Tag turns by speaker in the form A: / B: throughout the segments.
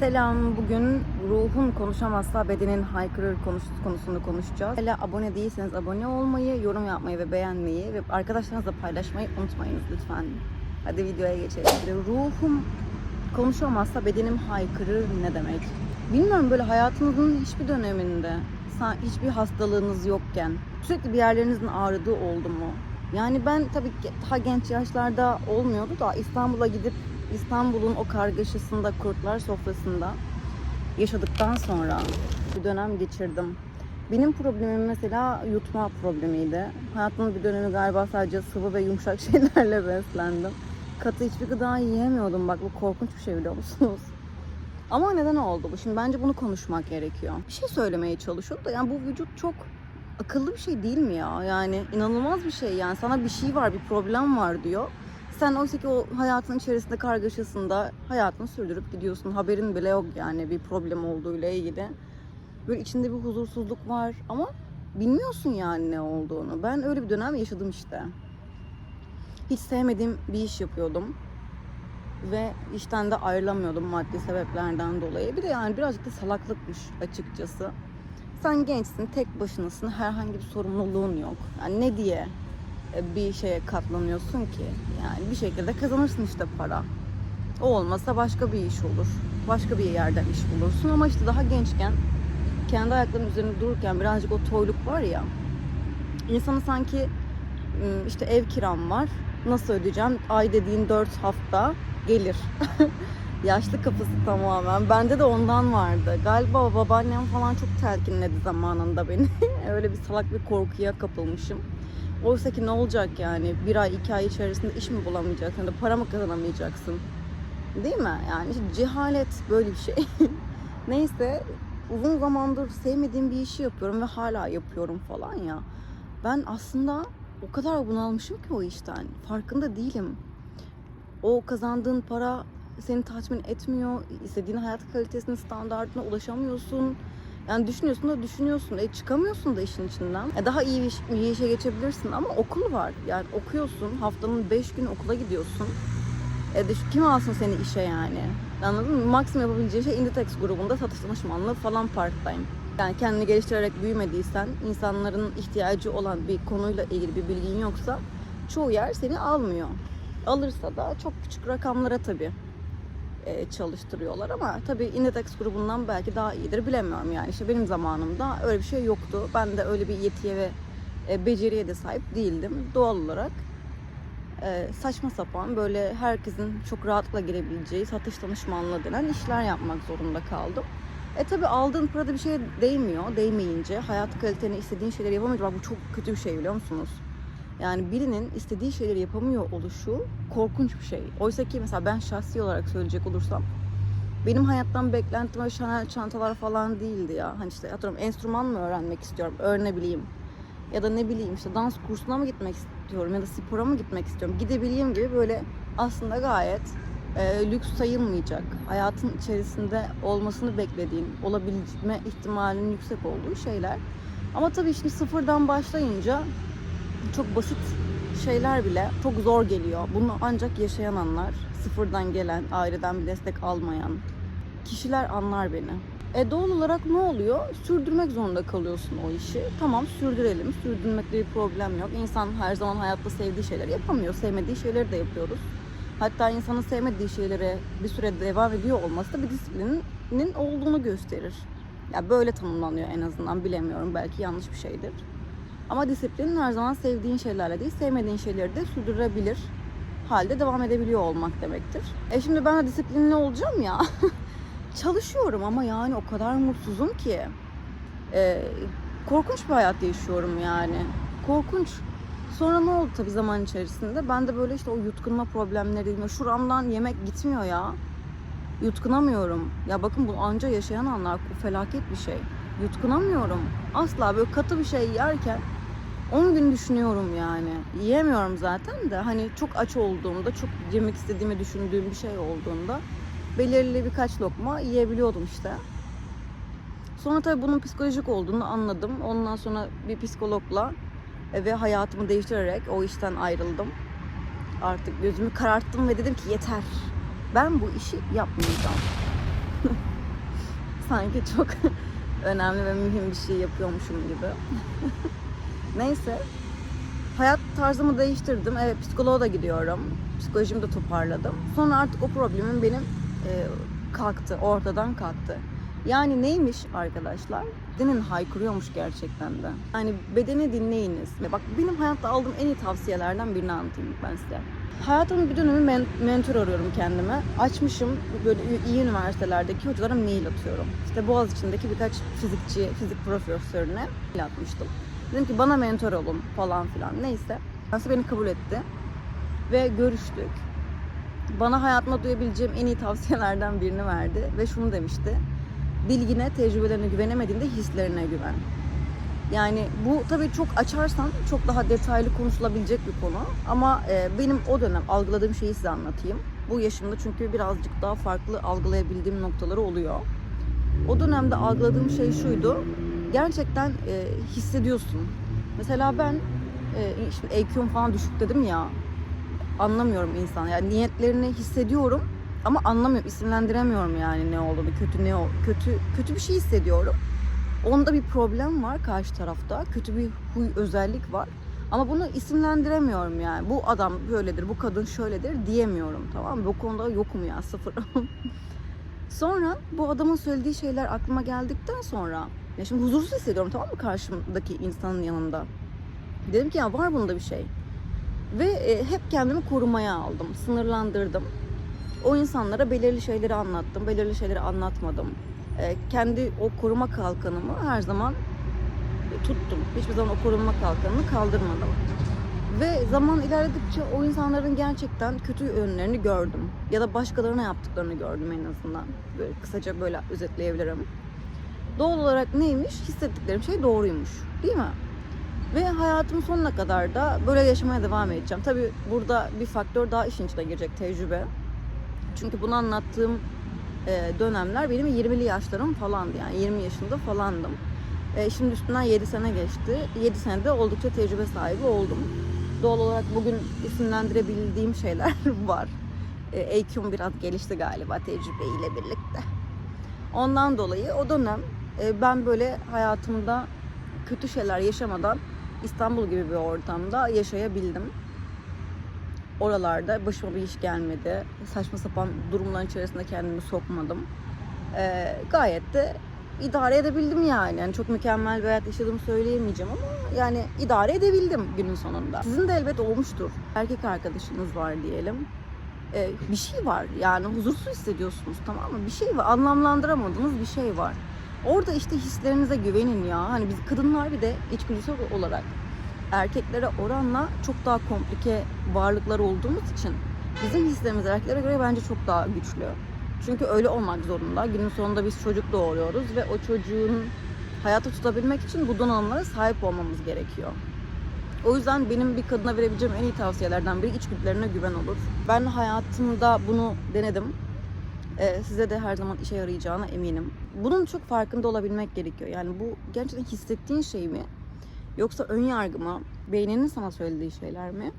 A: Selam. Bugün ruhun konuşamazsa bedenin haykırır konuş konusunu konuşacağız. Hala abone değilseniz abone olmayı, yorum yapmayı ve beğenmeyi ve arkadaşlarınızla paylaşmayı unutmayınız lütfen. Hadi videoya geçelim. Ruhum konuşamazsa bedenim haykırır ne demek? Bilmiyorum böyle hayatınızın hiçbir döneminde hiçbir hastalığınız yokken sürekli bir yerlerinizin ağrıdığı oldu mu? Yani ben tabii ki daha genç yaşlarda olmuyordu da İstanbul'a gidip İstanbul'un o kargaşasında, kurtlar sofrasında yaşadıktan sonra bir dönem geçirdim. Benim problemim mesela yutma problemiydi. Hayatımın bir dönemi galiba sadece sıvı ve yumuşak şeylerle beslendim. Katı hiçbir gıda yiyemiyordum. Bak bu korkunç bir şey biliyor musunuz? Ama neden oldu bu? Şimdi bence bunu konuşmak gerekiyor. Bir şey söylemeye çalışıyor da yani bu vücut çok akıllı bir şey değil mi ya? Yani inanılmaz bir şey yani. Sana bir şey var, bir problem var diyor. Sen oysa ki o hayatın içerisinde kargaşasında hayatını sürdürüp gidiyorsun. Haberin bile yok yani bir problem olduğuyla ilgili. Böyle içinde bir huzursuzluk var ama bilmiyorsun yani ne olduğunu. Ben öyle bir dönem yaşadım işte. Hiç sevmediğim bir iş yapıyordum. Ve işten de ayrılamıyordum maddi sebeplerden dolayı. Bir de yani birazcık da salaklıkmış açıkçası. Sen gençsin, tek başınasın, herhangi bir sorumluluğun yok. Yani ne diye bir şeye katlanıyorsun ki? Yani bir şekilde kazanırsın işte para. O olmasa başka bir iş olur. Başka bir yerden iş bulursun ama işte daha gençken kendi ayaklarının üzerinde dururken birazcık o toyluk var ya insanı sanki ım, işte ev kiram var nasıl ödeyeceğim ay dediğin 4 hafta gelir yaşlı kafası tamamen bende de ondan vardı galiba babaannem falan çok telkinledi zamanında beni öyle bir salak bir korkuya kapılmışım oysa ki ne olacak yani bir ay iki ay içerisinde iş mi bulamayacaksın ya da para mı kazanamayacaksın değil mi yani işte cehalet böyle bir şey neyse uzun zamandır sevmediğim bir işi yapıyorum ve hala yapıyorum falan ya. Ben aslında o kadar bunalmışım ki o işten. Farkında değilim. O kazandığın para seni tatmin etmiyor. İstediğin hayat kalitesinin standartına ulaşamıyorsun. Yani düşünüyorsun da düşünüyorsun. E çıkamıyorsun da işin içinden. E daha iyi iş, işe geçebilirsin ama okul var. Yani okuyorsun. Haftanın 5 gün okula gidiyorsun. E şu- kim alsın seni işe yani? Anladın mı? Maksimum yapabileceği şey Inditex grubunda satış danışmanlığı falan part time. Yani kendini geliştirerek büyümediysen, insanların ihtiyacı olan bir konuyla ilgili bir bilgin yoksa çoğu yer seni almıyor. Alırsa da çok küçük rakamlara tabii çalıştırıyorlar ama tabii Inditex grubundan belki daha iyidir bilemiyorum yani. İşte benim zamanımda öyle bir şey yoktu. Ben de öyle bir yetiye ve e, beceriye de sahip değildim doğal olarak e, saçma sapan böyle herkesin çok rahatlıkla girebileceği satış danışmanlığı denen işler yapmak zorunda kaldım. E tabi aldığın parada bir şeye değmiyor. Değmeyince hayat kaliteni istediğin şeyleri yapamayınca bak bu çok kötü bir şey biliyor musunuz? Yani birinin istediği şeyleri yapamıyor oluşu korkunç bir şey. Oysa ki mesela ben şahsi olarak söyleyecek olursam benim hayattan beklentim öyle Chanel çantalar falan değildi ya. Hani işte atıyorum enstrüman mı öğrenmek istiyorum, öğrenebileyim. Ya da ne bileyim işte dans kursuna mı gitmek istiyorum ya da spora mı gitmek istiyorum. Gidebileyim gibi böyle aslında gayet e, lüks sayılmayacak. Hayatın içerisinde olmasını beklediğin, olabilme ihtimalinin yüksek olduğu şeyler. Ama tabii şimdi sıfırdan başlayınca çok basit şeyler bile çok zor geliyor. Bunu ancak yaşayan anlar, sıfırdan gelen, aileden bir destek almayan kişiler anlar beni. E doğal olarak ne oluyor? Sürdürmek zorunda kalıyorsun o işi. Tamam sürdürelim. Sürdürmekte bir problem yok. İnsan her zaman hayatta sevdiği şeyleri yapamıyor. Sevmediği şeyleri de yapıyoruz. Hatta insanın sevmediği şeylere bir süre devam ediyor olması da bir disiplinin olduğunu gösterir. Ya böyle tanımlanıyor en azından bilemiyorum. Belki yanlış bir şeydir. Ama disiplin her zaman sevdiğin şeylerle değil, sevmediğin şeyleri de sürdürebilir halde devam edebiliyor olmak demektir. E şimdi ben de disiplinli olacağım ya. Çalışıyorum ama yani o kadar mutsuzum ki. E, korkunç bir hayat yaşıyorum yani. Korkunç. Sonra ne oldu tabii zaman içerisinde? Ben de böyle işte o yutkunma problemleri, şuramdan yemek gitmiyor ya. Yutkunamıyorum. Ya bakın bu anca yaşayan anlar felaket bir şey. Yutkunamıyorum. Asla böyle katı bir şey yerken 10 gün düşünüyorum yani. Yiyemiyorum zaten de hani çok aç olduğumda, çok yemek istediğimi düşündüğüm bir şey olduğunda belirli birkaç lokma yiyebiliyordum işte. Sonra tabii bunun psikolojik olduğunu anladım. Ondan sonra bir psikologla ve hayatımı değiştirerek o işten ayrıldım. Artık gözümü kararttım ve dedim ki yeter. Ben bu işi yapmayacağım. Sanki çok önemli ve mühim bir şey yapıyormuşum gibi. Neyse. Hayat tarzımı değiştirdim. Evet psikoloğa da gidiyorum. Psikolojimi de toparladım. Sonra artık o problemim benim e, kalktı. Ortadan kalktı. Yani neymiş arkadaşlar? Bedenin haykırıyormuş gerçekten de. Yani bedeni dinleyiniz. Bak benim hayatta aldığım en iyi tavsiyelerden birini anlatayım ben size. Hayatımın bir dönemi men- mentor arıyorum kendime. Açmışım böyle iyi üniversitelerdeki hocalara mail atıyorum. İşte Boğaziçi'ndeki birkaç fizikçi, fizik profesörüne mail atmıştım. Dedim ki bana mentor olun falan filan. Neyse. Kendisi beni kabul etti. Ve görüştük. Bana hayatımda duyabileceğim en iyi tavsiyelerden birini verdi. Ve şunu demişti. Bilgine, tecrübelerine güvenemediğinde hislerine güven. Yani bu tabii çok açarsan çok daha detaylı konuşulabilecek bir konu. Ama e, benim o dönem algıladığım şeyi size anlatayım. Bu yaşımda çünkü birazcık daha farklı algılayabildiğim noktaları oluyor. O dönemde algıladığım şey şuydu. Gerçekten e, hissediyorsun. Mesela ben e, şimdi EQ'm falan düşük dedim ya. Anlamıyorum insan. Yani niyetlerini hissediyorum ama anlamıyorum, isimlendiremiyorum yani ne olduğunu, kötü ne kötü kötü bir şey hissediyorum. Onda bir problem var karşı tarafta. Kötü bir huy, özellik var. Ama bunu isimlendiremiyorum yani. Bu adam böyledir, bu kadın şöyledir diyemiyorum tamam mı? Bu konuda yokum ya sıfır. sonra bu adamın söylediği şeyler aklıma geldikten sonra ya şimdi huzursuz hissediyorum tamam mı karşımdaki insanın yanında. Dedim ki ya var bunda bir şey. Ve e, hep kendimi korumaya aldım, sınırlandırdım. O insanlara belirli şeyleri anlattım, belirli şeyleri anlatmadım. E, kendi o koruma kalkanımı her zaman tuttum. Hiçbir zaman o koruma kalkanını kaldırmadım. Ve zaman ilerledikçe o insanların gerçekten kötü yönlerini gördüm. Ya da başkalarına yaptıklarını gördüm en azından. Böyle kısaca böyle özetleyebilirim. Doğal olarak neymiş? Hissettiklerim şey doğruymuş. Değil mi? Ve hayatımın sonuna kadar da böyle yaşamaya devam edeceğim. Tabii burada bir faktör daha işin içine girecek tecrübe. Çünkü bunu anlattığım e, dönemler benim 20'li yaşlarım falandı yani 20 yaşında falandım. E, şimdi üstünden 7 sene geçti. 7 senede oldukça tecrübe sahibi oldum. Doğal olarak bugün isimlendirebildiğim şeyler var. E, EQ'm biraz gelişti galiba tecrübeyle birlikte. Ondan dolayı o dönem e, ben böyle hayatımda kötü şeyler yaşamadan İstanbul gibi bir ortamda yaşayabildim. Oralarda başıma bir iş gelmedi. Saçma sapan durumların içerisinde kendimi sokmadım. Ee, gayet de idare edebildim yani. yani. Çok mükemmel bir hayat yaşadığımı söyleyemeyeceğim ama yani idare edebildim günün sonunda. Sizin de elbet olmuştur. Erkek arkadaşınız var diyelim. Ee, bir şey var yani huzursuz hissediyorsunuz tamam mı? Bir şey var anlamlandıramadığınız bir şey var. Orada işte hislerinize güvenin ya. Hani biz kadınlar bir de içgüdüsel olarak erkeklere oranla çok daha komplike varlıklar olduğumuz için bizim hislerimiz erkeklere göre bence çok daha güçlü. Çünkü öyle olmak zorunda. Günün sonunda biz çocuk doğuruyoruz ve o çocuğun hayata tutabilmek için bu donanımlara sahip olmamız gerekiyor. O yüzden benim bir kadına verebileceğim en iyi tavsiyelerden biri içgüdülerine güven olur. Ben hayatımda bunu denedim. Ee, size de her zaman işe yarayacağına eminim. Bunun çok farkında olabilmek gerekiyor. Yani bu gerçekten hissettiğin şey mi? Yoksa ön yargı mı? Beyninin sana söylediği şeyler mi?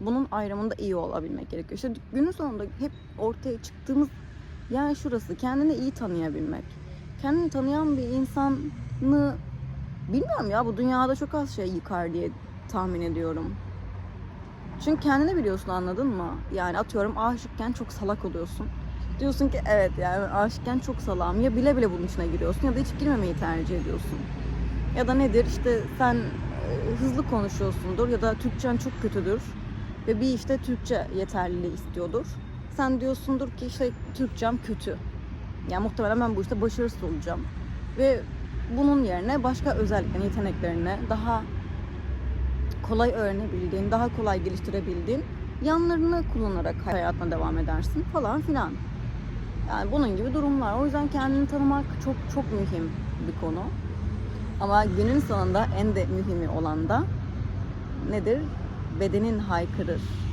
A: Bunun ayrımında iyi olabilmek gerekiyor. İşte günün sonunda hep ortaya çıktığımız yer şurası. Kendini iyi tanıyabilmek. Kendini tanıyan bir insanı bilmiyorum ya bu dünyada çok az şey yıkar diye tahmin ediyorum. Çünkü kendini biliyorsun anladın mı? Yani atıyorum aşıkken çok salak oluyorsun. Diyorsun ki evet yani aşıkken çok salağım. Ya bile bile bunun içine giriyorsun ya da hiç girmemeyi tercih ediyorsun. Ya da nedir işte sen e, hızlı konuşuyorsundur ya da Türkçen çok kötüdür ve bir işte Türkçe yeterliliği istiyordur. Sen diyorsundur ki işte Türkçem kötü. Yani muhtemelen ben bu işte başarısız olacağım. Ve bunun yerine başka özelliklerini, yeteneklerini daha kolay öğrenebildiğin, daha kolay geliştirebildiğin yanlarını kullanarak hayatına devam edersin falan filan. Yani bunun gibi durumlar. O yüzden kendini tanımak çok çok mühim bir konu. Ama günün sonunda en de mühimi olan da nedir? Bedenin haykırır.